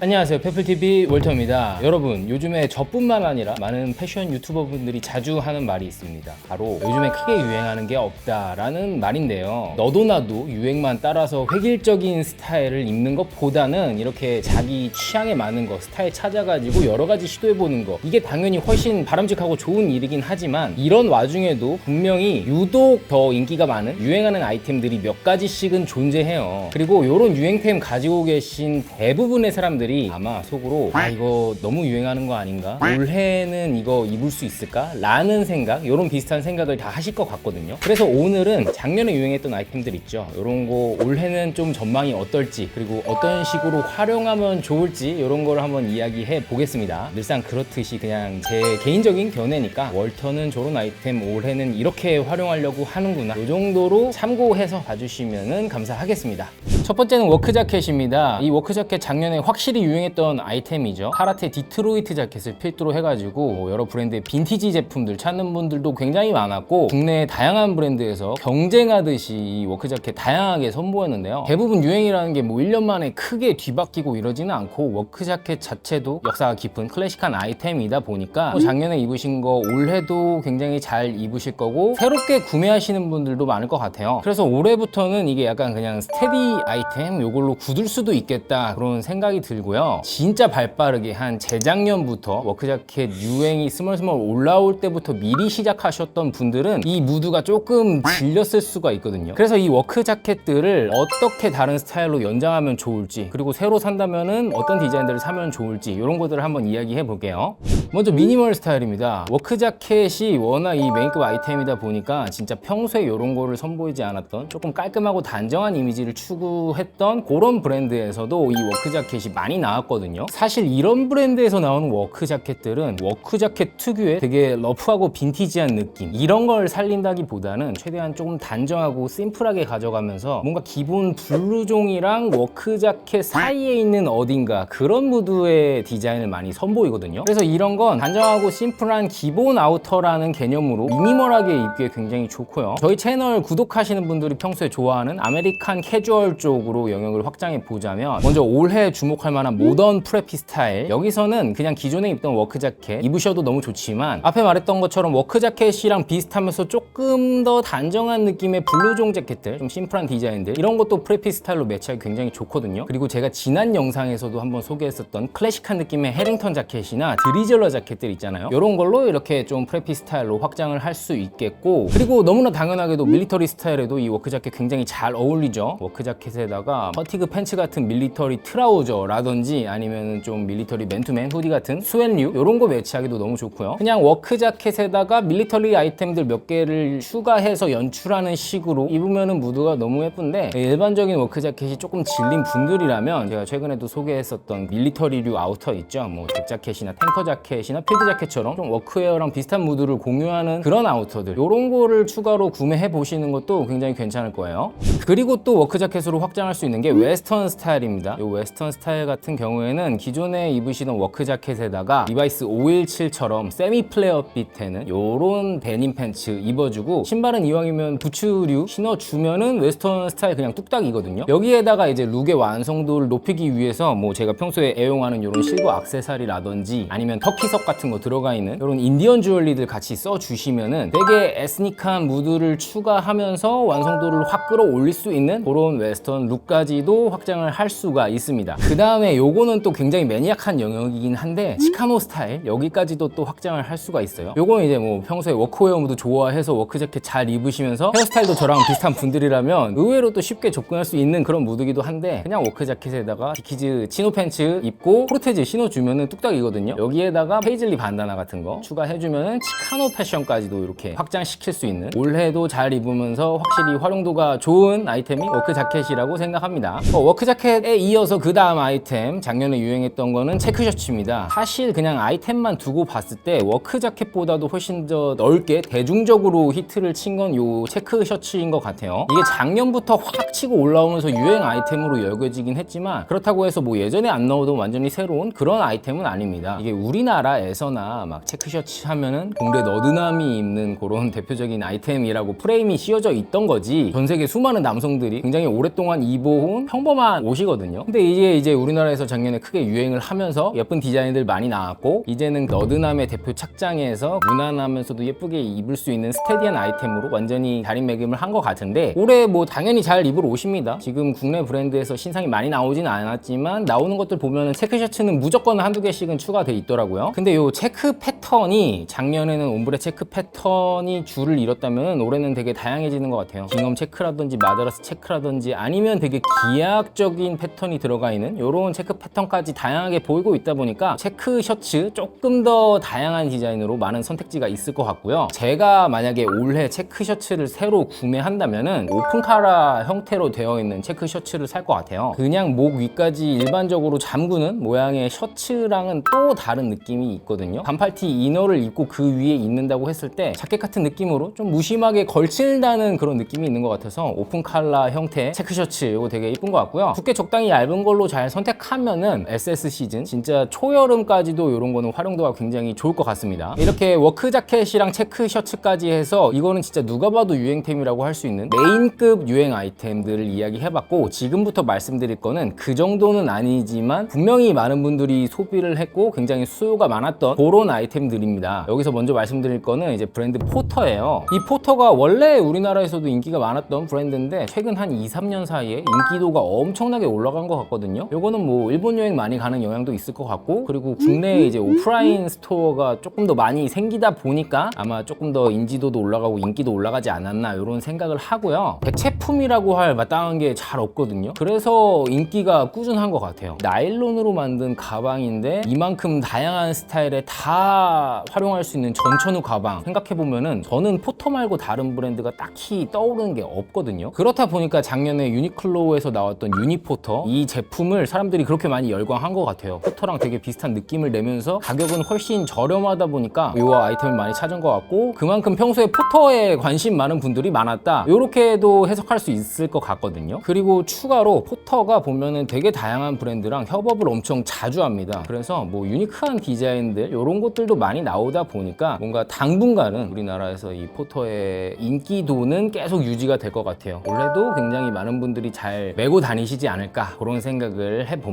안녕하세요. 페플TV 월터입니다. 여러분 요즘에 저뿐만 아니라 많은 패션 유튜버분들이 자주 하는 말이 있습니다. 바로 요즘에 크게 유행하는 게 없다라는 말인데요. 너도 나도 유행만 따라서 획일적인 스타일을 입는 것보다는 이렇게 자기 취향에 맞는 거 스타일 찾아가지고 여러 가지 시도해보는 거 이게 당연히 훨씬 바람직하고 좋은 일이긴 하지만 이런 와중에도 분명히 유독 더 인기가 많은 유행하는 아이템들이 몇 가지씩은 존재해요. 그리고 이런 유행템 가지고 계신 대부분의 사람들이 아마 속으로 아 이거 너무 유행하는 거 아닌가? 올해는 이거 입을 수 있을까? 라는 생각 이런 비슷한 생각을 다 하실 것 같거든요. 그래서 오늘은 작년에 유행했던 아이템들 있죠. 이런 거 올해는 좀 전망이 어떨지 그리고 어떤 식으로 활용하면 좋을지 이런 걸 한번 이야기해 보겠습니다. 늘상 그렇듯이 그냥 제 개인적인 견해니까 월터는 저런 아이템 올해는 이렇게 활용하려고 하는구나. 이 정도로 참고해서 봐주시면 감사하겠습니다. 첫 번째는 워크 자켓입니다. 이 워크 자켓 작년에 확실히 유행했던 아이템이죠. 카라테 디트로이트 자켓을 필두로 해가지고 뭐 여러 브랜드의 빈티지 제품들 찾는 분들도 굉장히 많았고 국내 다양한 브랜드에서 경쟁하듯이 이 워크 자켓 다양하게 선보였는데요. 대부분 유행이라는 게 뭐 1년 만에 크게 뒤바뀌고 이러지는 않고 워크 자켓 자체도 역사가 깊은 클래식한 아이템이다 보니까 뭐 작년에 입으신 거 올해도 굉장히 잘 입으실 거고 새롭게 구매하시는 분들도 많을 것 같아요. 그래서 올해부터는 이게 약간 그냥 스테디 아이템 요걸로 굳을 수도 있겠다 그런 생각이 들고 요. 진짜 발 빠르게 한 재작년부터 워크자켓 유행이 스멀스멀 올라올 때부터 미리 시작하셨던 분들은 이 무드가 조금 질렸을 수가 있거든요. 그래서 이 워크 자켓들을 어떻게 다른 스타일로 연장하면 좋을지 그리고 새로 산다면은 어떤 디자인들을 사면 좋을지 이런 것들을 한번 이야기해 볼게요. 먼저 미니멀 스타일입니다. 워크 자켓이 워낙 이 메이크업 아이템이다 보니까 진짜 평소에 이런 거를 선보이지 않았던 조금 깔끔하고 단정한 이미지를 추구했던 그런 브랜드에서도 이 워크 자켓이 많이 나왔거든요. 사실 이런 브랜드에서 나오는 워크 자켓들은 워크 자켓 특유의 되게 러프하고 빈티지한 느낌 이런 걸 살린다기보다는 최대한 조금 단정하고 심플하게 가져가면서 뭔가 기본 블루종이랑 워크 자켓 사이에 있는 어딘가 그런 무드의 디자인을 많이 선보이거든요. 그래서 이런 건 단정하고 심플한 기본 아우터라는 개념으로 미니멀하게 입기에 굉장히 좋고요. 저희 채널 구독하시는 분들이 평소에 좋아하는 아메리칸 캐주얼 쪽으로 영역을 확장해 보자면 먼저 올해 주목할 만한 모던 프레피 스타일. 여기서는 그냥 기존에 입던 워크 자켓. 입으셔도 너무 좋지만 앞에 말했던 것처럼 워크 자켓이랑 비슷하면서 조금 더 단정한 느낌의 블루종 재킷들 좀 심플한 디자인들 이런 것도 프레피 스타일로 매치하기 굉장히 좋거든요. 그리고 제가 지난 영상에서도 한번 소개했었던 클래식한 느낌의 해링턴 자켓이나 드리즐러 자켓들 있잖아요. 이런 걸로 이렇게 좀 프레피 스타일로 확장을 할 수 있겠고 그리고 너무나 당연하게도 밀리터리 스타일에도 이 워크 자켓 굉장히 잘 어울리죠. 워크 자켓에다가 퍼티그 팬츠 같은 밀리터리 트라우저라 든지 아니면 좀 밀리터리 맨투맨 후디 같은 스웨류 이런 거 매치하기도 너무 좋고요. 그냥 워크 자켓에다가 밀리터리 아이템들 몇 개를 추가해서 연출하는 식으로 입으면은 무드가 너무 예쁜데 일반적인 워크 자켓이 조금 질린 분들이라면 제가 최근에도 소개했었던 밀리터리류 아우터 있죠? 뭐 잭자켓이나 탱커 자켓이나 필드 자켓처럼 좀 워크웨어랑 비슷한 무드를 공유하는 그런 아우터들. 이런 거를 추가로 구매해 보시는 것도 굉장히 괜찮을 거예요. 그리고 또 워크 자켓으로 확장할 수 있는 게 웨스턴 스타일입니다. 이 웨스턴 스타일 같은 경우에는 기존에 입으시던 워크 자켓에다가 리바이스 517처럼 세미 플레어 핏에는 요런 데님 팬츠 입어주고 신발은 이왕이면 부츠류 신어주면은 웨스턴 스타일 그냥 뚝딱이거든요. 여기에다가 이제 룩의 완성도를 높이기 위해서 뭐 제가 평소에 애용하는 요런 실버 악세사리라든지 아니면 터키석 같은 거 들어가 있는 요런 인디언 주얼리들 같이 써주시면은 되게 에스닉한 무드를 추가하면서 완성도를 확 끌어올릴 수 있는 그런 웨스턴 룩까지도 확장을 할 수가 있습니다. 그 다음에 요거는 또 굉장히 매니악한 영역이긴 한데 치카노 스타일 여기까지도 또 확장을 할 수가 있어요. 요건 이제 뭐 평소에 워크웨어 무드 좋아해서 워크 자켓 잘 입으시면서 헤어스타일도 저랑 비슷한 분들이라면 의외로 또 쉽게 접근할 수 있는 그런 무드기도 한데 그냥 워크 자켓에다가 디키즈 치노 팬츠 입고 프로테즈 신어주면은 뚝딱이거든요. 여기에다가 페이즐리 반다나 같은 거 추가해주면은 치카노 패션까지도 이렇게 확장시킬 수 있는 올해도 잘 입으면서 확실히 활용도가 좋은 아이템이 워크 자켓이라고 생각합니다. 어, 워크 자켓에 이어서 그 다음 아이템 작년에 유행했던 거는 체크 셔츠입니다. 사실 그냥 아이템만 두고 봤을 때 워크 자켓보다도 훨씬 더 넓게 대중적으로 히트를 친 건 요 체크 셔츠인 것 같아요. 이게 작년부터 확 치고 올라오면서 유행 아이템으로 여겨지긴 했지만 그렇다고 해서 뭐 예전에 안 나오던 완전히 새로운 그런 아이템은 아닙니다. 이게 우리나라에서나 막 체크 셔츠 하면은 공대 너드남이 입는 그런 대표적인 아이템이라고 프레임이 씌워져 있던 거지 전 세계 수많은 남성들이 굉장히 오랫동안 입어온 평범한 옷이거든요. 근데 이게 이제 우리나라에 우리나라에서 작년에 크게 유행을 하면서 예쁜 디자인들 많이 나왔고 이제는 너드남의 대표 착장에서 무난하면서도 예쁘게 입을 수 있는 스테디한 아이템으로 완전히 자리매김을 한 것 같은데 올해 뭐 당연히 잘 입으러 오십니다. 지금 국내 브랜드에서 신상이 많이 나오진 않았지만 나오는 것들 보면은 체크 셔츠는 무조건 한두 개씩은 추가돼 있더라고요. 근데 요 체크 패턴이 작년에는 옴브레 체크 패턴이 줄을 잃었다면 올해는 되게 다양해지는 것 같아요. 징엄 체크라든지 마드라스 체크라든지 아니면 되게 기하학적인 패턴이 들어가 있는 이런 체크 패턴까지 다양하게 보이고 있다 보니까 체크 셔츠 조금 더 다양한 디자인으로 많은 선택지가 있을 것 같고요. 제가 만약에 올해 체크 셔츠를 새로 구매한다면은 오픈 카라 형태로 되어 있는 체크 셔츠를 살 것 같아요. 그냥 목 위까지 일반적으로 잠그는 모양의 셔츠랑은 또 다른 느낌이 있거든요. 반팔티 이너를 입고 그 위에 입는다고 했을 때 자켓 같은 느낌으로 좀 무심하게 걸친다는 그런 느낌이 있는 것 같아서 오픈 칼라 형태 체크 셔츠 이거 되게 이쁜 것 같고요. 두께 적당히 얇은 걸로 잘 선택 하면은 SS 시즌 진짜 초여름까지도 이런 거는 활용도가 굉장히 좋을 것 같습니다. 이렇게 워크 자켓이랑 체크 셔츠까지 해서 이거는 진짜 누가 봐도 유행템이라고 할 수 있는 메인급 유행 아이템들을 이야기해봤고 지금부터 말씀드릴 거는 그 정도는 아니지만 분명히 많은 분들이 소비를 했고 굉장히 수요가 많았던 그런 아이템들입니다. 여기서 먼저 말씀드릴 거는 이제 브랜드 포터예요. 이 포터가 원래 우리나라에서도 인기가 많았던 브랜드인데 최근 한 2, 3년 사이에 인기도가 엄청나게 올라간 것 같거든요. 요거는 뭐 일본 여행 많이 가는 영향도 있을 것 같고 그리고 국내에 이제 오프라인 스토어가 조금 더 많이 생기다 보니까 아마 조금 더 인지도도 올라가고 인기도 올라가지 않았나 이런 생각을 하고요. 대체품이라고 할 마땅한 게 잘 없거든요. 그래서 인기가 꾸준한 것 같아요. 나일론으로 만든 가방인데 이만큼 다양한 스타일에 다 활용할 수 있는 전천후 가방 생각해 보면은 저는 포터 말고 다른 브랜드가 딱히 떠오르는 게 없거든요. 그렇다 보니까 작년에 유니클로에서 나왔던 유니포터 이 제품을 사람들이 그렇게 많이 열광한 것 같아요. 포터랑 되게 비슷한 느낌을 내면서 가격은 훨씬 저렴하다 보니까 이 아이템을 많이 찾은 것 같고 그만큼 평소에 포터에 관심 많은 분들이 많았다. 이렇게도 해석할 수 있을 것 같거든요. 그리고 추가로 포터가 보면은 되게 다양한 브랜드랑 협업을 엄청 자주 합니다. 그래서 뭐 유니크한 디자인들 이런 것들도 많이 나오다 보니까 뭔가 당분간은 우리나라에서 이 포터의 인기도는 계속 유지가 될 것 같아요. 올해도 굉장히 많은 분들이 잘 메고 다니시지 않을까 그런 생각을 해봅니다.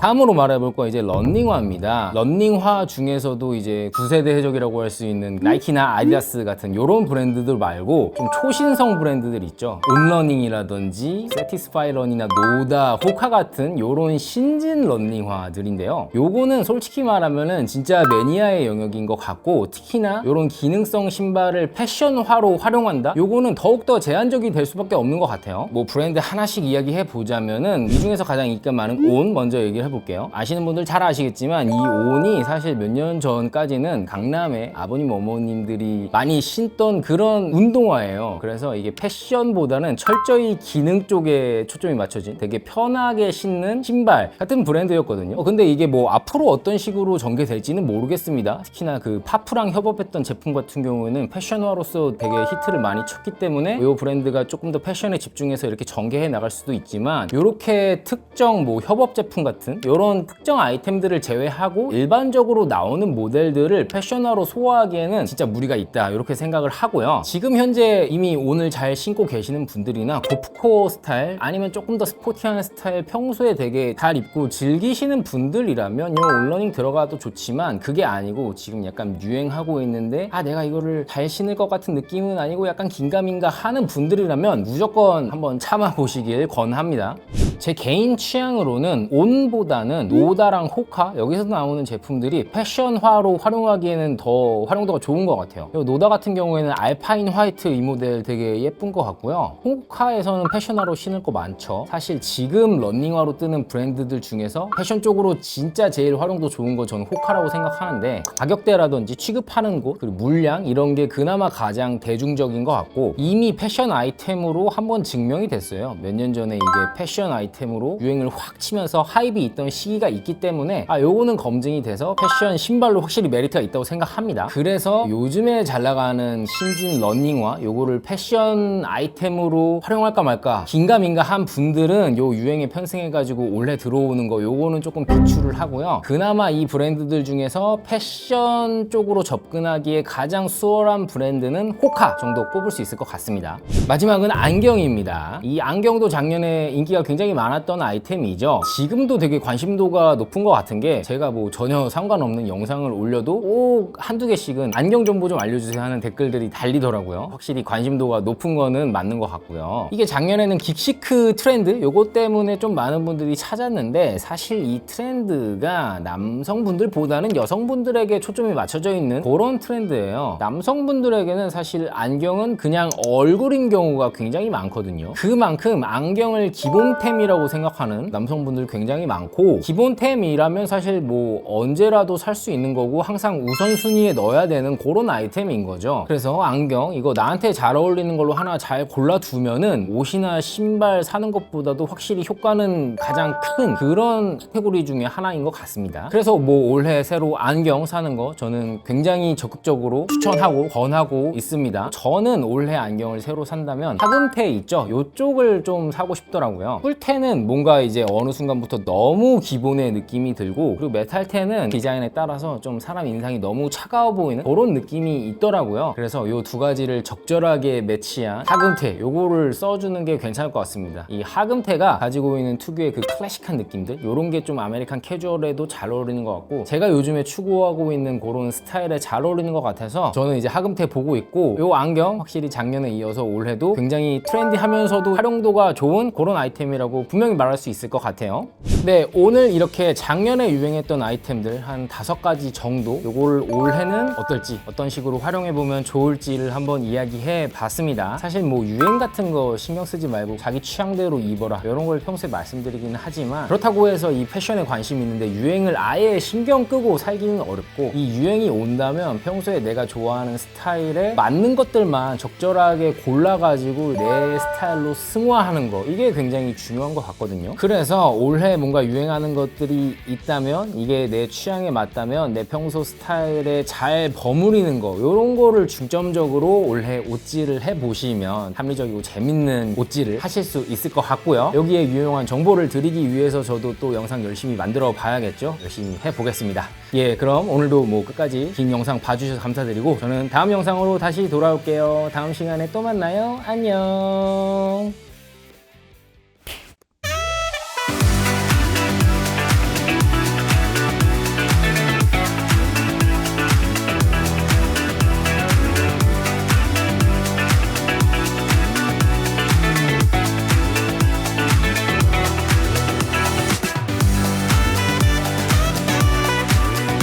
다음으로 말해볼 거 이제 런닝화입니다. 런닝화 중에서도 이제 9세대 해적이라고 할 수 있는 나이키나 아디다스 같은 이런 브랜드들 말고 좀 초신성 브랜드들 있죠. 온러닝이라든지 세티스파이런이나 노다, 호카 같은 이런 신진 런닝화들인데요. 요거는 솔직히 말하면은 진짜 매니아의 영역인 것 같고 특히나 이런 기능성 신발을 패션화로 활용한다? 요거는 더욱더 제한적이 될 수밖에 없는 것 같아요. 뭐 브랜드 하나씩 이야기해 보자면은 이 중에서 가장 인기가 많은 온 먼저 얘기를 해볼게요. 아시는 분들 잘 아시겠지만 이 온이 사실 몇 년 전까지는 강남에 아버님 어머님들이 많이 신던 그런 운동화예요. 그래서 이게 패션보다는 철저히 기능 쪽에 초점이 맞춰진 되게 편하게 신는 신발 같은 브랜드였거든요. 어, 근데 이게 뭐 앞으로 어떤 식으로 전개될지는 모르겠습니다. 특히나 그 파프랑 협업했던 제품 같은 경우에는 패션화로서 되게 히트를 많이 쳤기 때문에 이 브랜드가 조금 더 패션에 집중해서 이렇게 전개해 나갈 수도 있지만 이렇게 특정 뭐 협업 제품 같은 이런 특정 아이템들을 제외하고 일반적으로 나오는 모델들을 패션화로 소화하기에는 진짜 무리가 있다 이렇게 생각을 하고요. 지금 현재 이미 오늘 잘 신고 계시는 분들이나 고프코 스타일 아니면 조금 더 스포티한 스타일 평소에 되게 잘 입고 즐기시는 분들이라면 요 온러닝 들어가도 좋지만 그게 아니고 지금 약간 유행하고 있는데 아 내가 이거를 잘 신을 것 같은 느낌은 아니고 약간 긴가민가 하는 분들이라면 무조건 한번 참아 보시길 권합니다. 제 개인 취향으로는 온보다는 노다랑 호카 여기서 나오는 제품들이 패션화로 활용하기에는 더 활용도가 좋은 것 같아요. 이 노다 같은 경우에는 알파인 화이트 이 모델 되게 예쁜 것 같고요. 호카에서는 패션화로 신을 거 많죠. 사실 지금 런닝화로 뜨는 브랜드들 중에서 패션 쪽으로 진짜 제일 활용도 좋은 건 저는 호카라고 생각하는데 가격대라든지 취급하는 곳 그리고 물량 이런 게 그나마 가장 대중적인 것 같고 이미 패션 아이템으로 한번 증명이 됐어요. 몇 년 전에 이게 패션 아이템 으로 유행을 확 치면서 하입이 있던 시기가 있기 때문에 아 요거는 검증이 돼서 패션 신발로 확실히 메리트가 있다고 생각합니다. 그래서 요즘에 잘 나가는 신진 러닝화 요거를 패션 아이템으로 활용할까 말까 긴가민가 한 분들은 요 유행에 편승해가지고 올해 들어오는 거 요거는 조금 비추를 하고요. 그나마 이 브랜드들 중에서 패션 쪽으로 접근하기에 가장 수월한 브랜드는 호카 정도 꼽을 수 있을 것 같습니다. 마지막은 안경입니다. 이 안경도 작년에 인기가 굉장히 많았던 아이템이죠. 지금도 되게 관심도가 높은 것 같은 게 제가 뭐 전혀 상관없는 영상을 올려도 꼭 한두 개씩은 안경 정보 좀 알려주세요 하는 댓글들이 달리더라고요. 확실히 관심도가 높은 거는 맞는 것 같고요. 이게 작년에는 긱시크 트렌드 요거 때문에 좀 많은 분들이 찾았는데 사실 이 트렌드가 남성분들보다는 여성분들에게 초점이 맞춰져 있는 그런 트렌드예요. 남성분들에게는 사실 안경은 그냥 얼굴인 경우가 굉장히 많거든요. 그만큼 안경을 기본템이 라고 생각하는 남성분들 굉장히 많고 기본템이라면 사실 뭐 언제라도 살 수 있는 거고 항상 우선순위에 넣어야 되는 그런 아이템인 거죠. 그래서 안경 이거 나한테 잘 어울리는 걸로 하나 잘 골라두면은 옷이나 신발 사는 것보다도 확실히 효과는 가장 큰 그런 카테고리 중에 하나인 것 같습니다. 그래서 뭐 올해 새로 안경 사는 거 저는 굉장히 적극적으로 추천하고 권하고 있습니다. 저는 올해 안경을 새로 산다면 하금테 있죠? 요쪽을 좀 사고 싶더라고요. 꿀 테는 뭔가 이제 어느 순간부터 너무 기본의 느낌이 들고 그리고 메탈테는 디자인에 따라서 좀 사람 인상이 너무 차가워 보이는 그런 느낌이 있더라고요. 그래서 요두 가지를 적절하게 매치한 하금테 요거를 써주는 게 괜찮을 것 같습니다. 이 하금테가 가지고 있는 특유의 그 클래식한 느낌들 요런 게 좀 아메리칸 캐주얼에도 잘 어울리는 것 같고 제가 요즘에 추구하고 있는 그런 스타일에 잘 어울리는 것 같아서 저는 이제 하금테 보고 있고 요 안경 확실히 작년에 이어서 올해도 굉장히 트렌디하면서도 활용도가 좋은 그런 아이템이라고 분명히 말할 수 있을 것 같아요. 네 오늘 이렇게 작년에 유행했던 아이템들 한 다섯 가지 정도 요거를 올해는 어떨지 어떤 식으로 활용해 보면 좋을지를 한번 이야기해 봤습니다. 사실 뭐 유행 같은 거 신경 쓰지 말고 자기 취향대로 입어라 이런 걸 평소에 말씀드리기는 하지만 그렇다고 해서 이 패션에 관심이 있는데 유행을 아예 신경 끄고 살기는 어렵고 이 유행이 온다면 평소에 내가 좋아하는 스타일에 맞는 것들만 적절하게 골라가지고 내 스타일로 승화하는 거 이게 굉장히 중요한 것 같거든요. 그래서 올해 뭔가 유행하는 것들이 있다면 이게 내 취향에 맞다면 내 평소 스타일에 잘 버무리는 거 이런 거를 중점적으로 올해 옷질을 해보시면 합리적이고 재밌는 옷질을 하실 수 있을 것 같고요. 여기에 유용한 정보를 드리기 위해서 저도 또 영상 열심히 만들어 봐야겠죠. 열심히 해보겠습니다. 예, 그럼 오늘도 뭐 끝까지 긴 영상 봐주셔서 감사드리고 저는 다음 영상으로 다시 돌아올게요. 다음 시간에 또 만나요. 안녕.